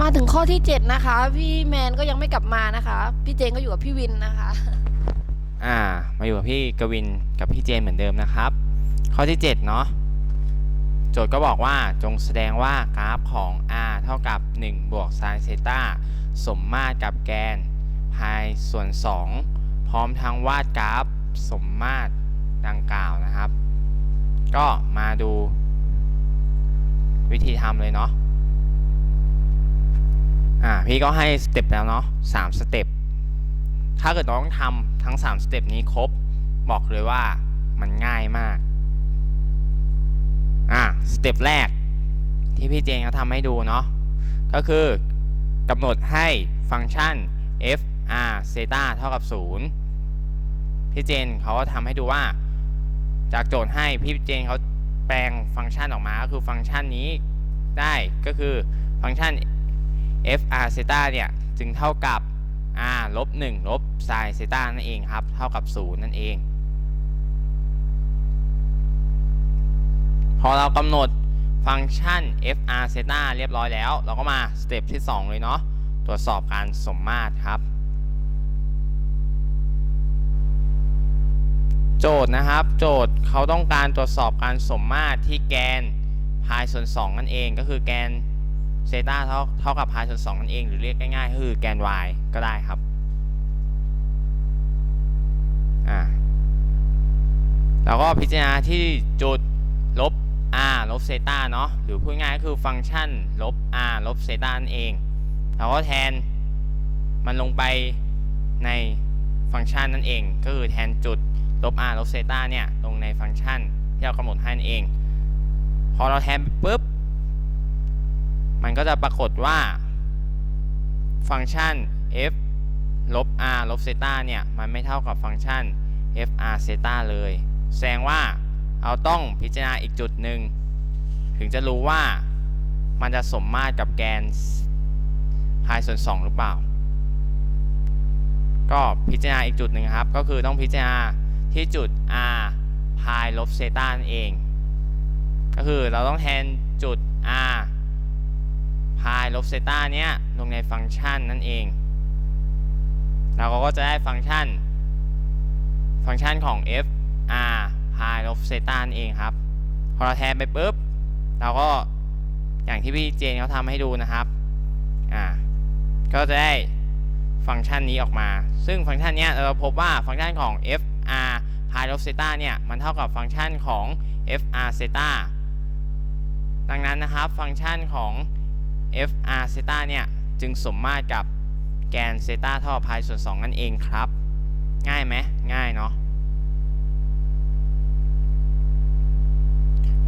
มาถึงข้อที่ 7 นะคะ พี่แมนก็ยังไม่กลับมานะคะ พี่เจนก็อยู่กับพี่วินนะคะ อ่า มาอยู่กับพี่กวินกับพี่เจนเหมือนเดิมนะครับ ข้อที่ 7 เนาะโจทย์ก็บอกว่าจงแสดงว่ากราฟของ r เท่ากับ 1 บวก sin เซตาสมมาตรกับแกนพายส่วน 2 พร้อมทั้งวาดกราฟสมมาตรดังกล่าวนะครับ ก็มาดูวิธีทำเลยเนาะ อ่าพี่ก็ให้สเต็ปแล้วเนาะสามสเต็ปถ้าเกิดน้องทำทั้ง3สเต็ปนี้ครบ บอกเลยว่ามันง่ายมากอะสเต็ปแรกที่พี่เจนเขาทำให้ดูเนาะก็คือกำหนดให้ฟังก์ชัน f r เซตาเท่ากับ 0 พี่เจนเขาก็ทำให้ดูว่า จากโจทย์ให้พี่เจนเขาแปลงฟังก์ชันออกมาก็คือฟังก์ชันนี้ได้ก็คือฟังก์ชัน f r เซตาเนี่ยจึงเท่ากับ r ลบ1ลบ sin เซตานั่นเองครับ เท่ากับ 0 นั่นเอง พอเรากำหนดฟังก์ชัน fr เซตาเรียบร้อยแล้ว เราก็มาสเต็ปที่ 2 เลยเนาะตรวจสอบการสมมาตรครับ โจทย์นะครับ โจทย์เขาต้องการตรวจสอบการสมมาตรที่แกนพายส่วน 2 นั่นเองก็คือแกน เซตาเท่าเท่ากับพายส่วน2นั่นเอง หรือเรียกง่ายๆคือแกน y ก็ได้ครับอ่าแล้วก็พิจารณาที่จุดลบ r ลบเซตาเนาะหรือพูดง่ายๆก็คือฟังก์ชันลบ r ลบเซตานั่นเองเราก็แทนมันลงไปในฟังก์ชันนั่นเอง ก็คือแทนจุดลบ r ลบเซตาเนี่ยลงในฟังก์ชันที่เรากำหนดให้นั่นเอง พอเราแทนไปปุ๊บ ก็จะปรากฏว่า ฟังก์ชัน f ลบ r ลบเซตาเนี่ย มันไม่เท่ากับฟังก์ชัน fr เซตาเลย แสดงว่าเราต้องพิจารณาอีกจุดหนึ่ง ถึงจะรู้ว่ามันจะสมมาตรกับแกนพายส่วน2หรือเปล่า ก็พิจารณาอีกจุดหนึ่งครับ ก็คือต้องพิจารณาที่จุด r พายลบเซตานั่นเอง ก็คือเราต้องแทนจุด r พายลบเซต้าเนี้ยลงในฟังก์ชันนั่นเอง เราก็จะได้ฟังก์ชัน ฟังก์ชันของ f r พายลบเซต้านั่นเองครับ พอเราแทนไปปุ๊บ เราก็อย่างที่พี่เจนเขาทำให้ดูนะครับอ่าก็จะได้ฟังก์ชันนี้ออกมา ซึ่งฟังก์ชันเนี้ยเราพบว่าฟังก์ชันของ f r พายลบเซต้าเนี่ยมันเท่ากับฟังก์ชันของ f r เซต้าดังนั้นนะครับ ฟังก์ชันของ f r เซตาเนี่ย จึงสมมาตรกับแกนเซตาเท่ากับพายส่วน 2 นั่นเองครับ ง่ายไหมง่ายเนาะ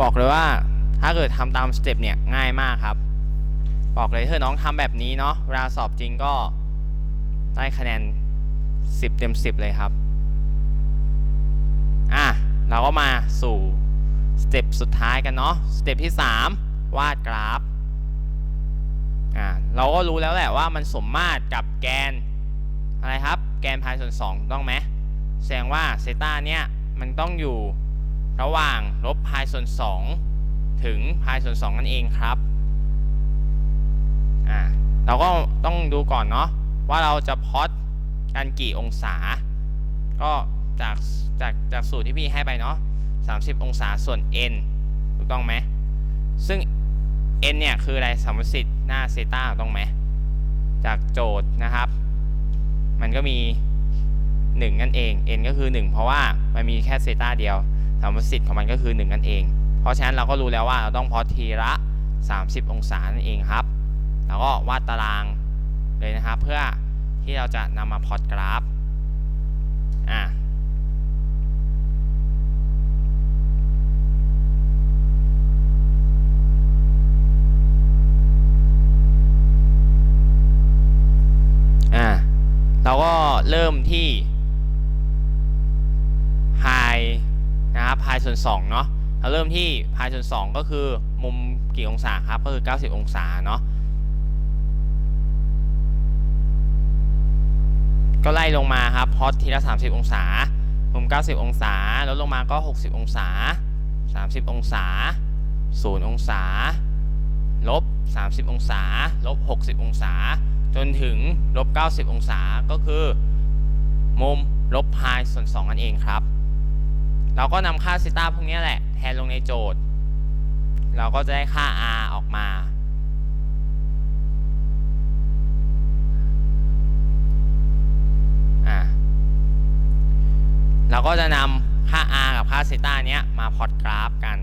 บอกเลยว่าถ้าเกิดทำตามสเต็ปเนี่ยง่ายมากครับ บอกเลยเธอน้องทำแบบนี้เนาะเวลาสอบจริงก็ได้คะแนน 10 เต็ม 10 เลยครับ อะ เราก็มาสู่สเต็ปสุดท้ายกันเนาะสเต็ปที่ 3 วาดกราฟ เราก็รู้แล้วแหละว่ามันสมมาตรกับแกนอะไรครับ แกนพายส่วน2ต้องไหมแสดงว่าเซต้าเนี่ยมันต้องอยู่ระหว่างลบพายส่วน 2 ถึงพายส่วน 2 นั่นเองครับอ่าเราก็ต้องดูก่อนเนาะว่าเราจะพอดกันกี่องศา ก็จากจากจากสูตรที่พี่ให้ไปเนาะ30 องศาส่วน n ถูกต้องไหมซึ่ง n เนี่ยคืออะไรสมมติ หน้าเซต้าต้องไหม จากโจทย์นะครับ มันก็มี 1 นั่นเอง n ก็คือ 1 เพราะว่ามันมีแค่เซต้าเดียวสมมติของมันก็คือ 1 นั่นเอง เพราะฉะนั้นเราก็รู้แล้วว่าเราต้องพอดทีละ 30 องศานั่นเองครับ แล้วก็วาดตารางเลยนะครับ เพื่อที่เราจะนำมาพอดกราฟอะ เราก็เริ่มที่พายนะครับพายส่วน2เนาะเราเริ่มที่พายส่วน2ก็คือมุมกี่องศาครับ ก็คือ 90 องศาเนาะก็ไล่ลงมาครับพอดทีละ 30 องศามุม 90 องศาแล้วลงมาก็ 60 องศา 30 องศา 0 องศา ลบ 30 องศา ลบ 60 องศา จนถึงลบ 90 องศาก็คือ มุมลบพายส่วน 2 นั่นเองครับ เราก็นำค่าซิต้าพวกนี้แหละ แทนลงในโจทย์ เราก็จะได้ค่า r ออกมาอะเราก็จะนำค่า r กับค่าซิต้าเนี้ยมาพอตกราฟกัน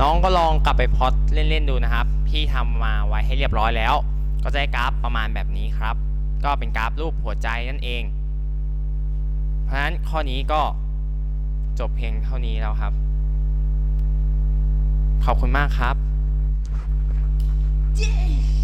น้องก็ลองกลับไปพอตเล่นๆดูนะครับ พี่ทำมาไว้ให้เรียบร้อยแล้ว ก็จะได้กราฟประมาณแบบนี้ครับ ก็เป็นกราฟรูปหัวใจนั่นเอง เพราะฉะนั้นข้อนี้ก็จบเพียงเท่านี้แล้วครับ ขอบคุณมากครับ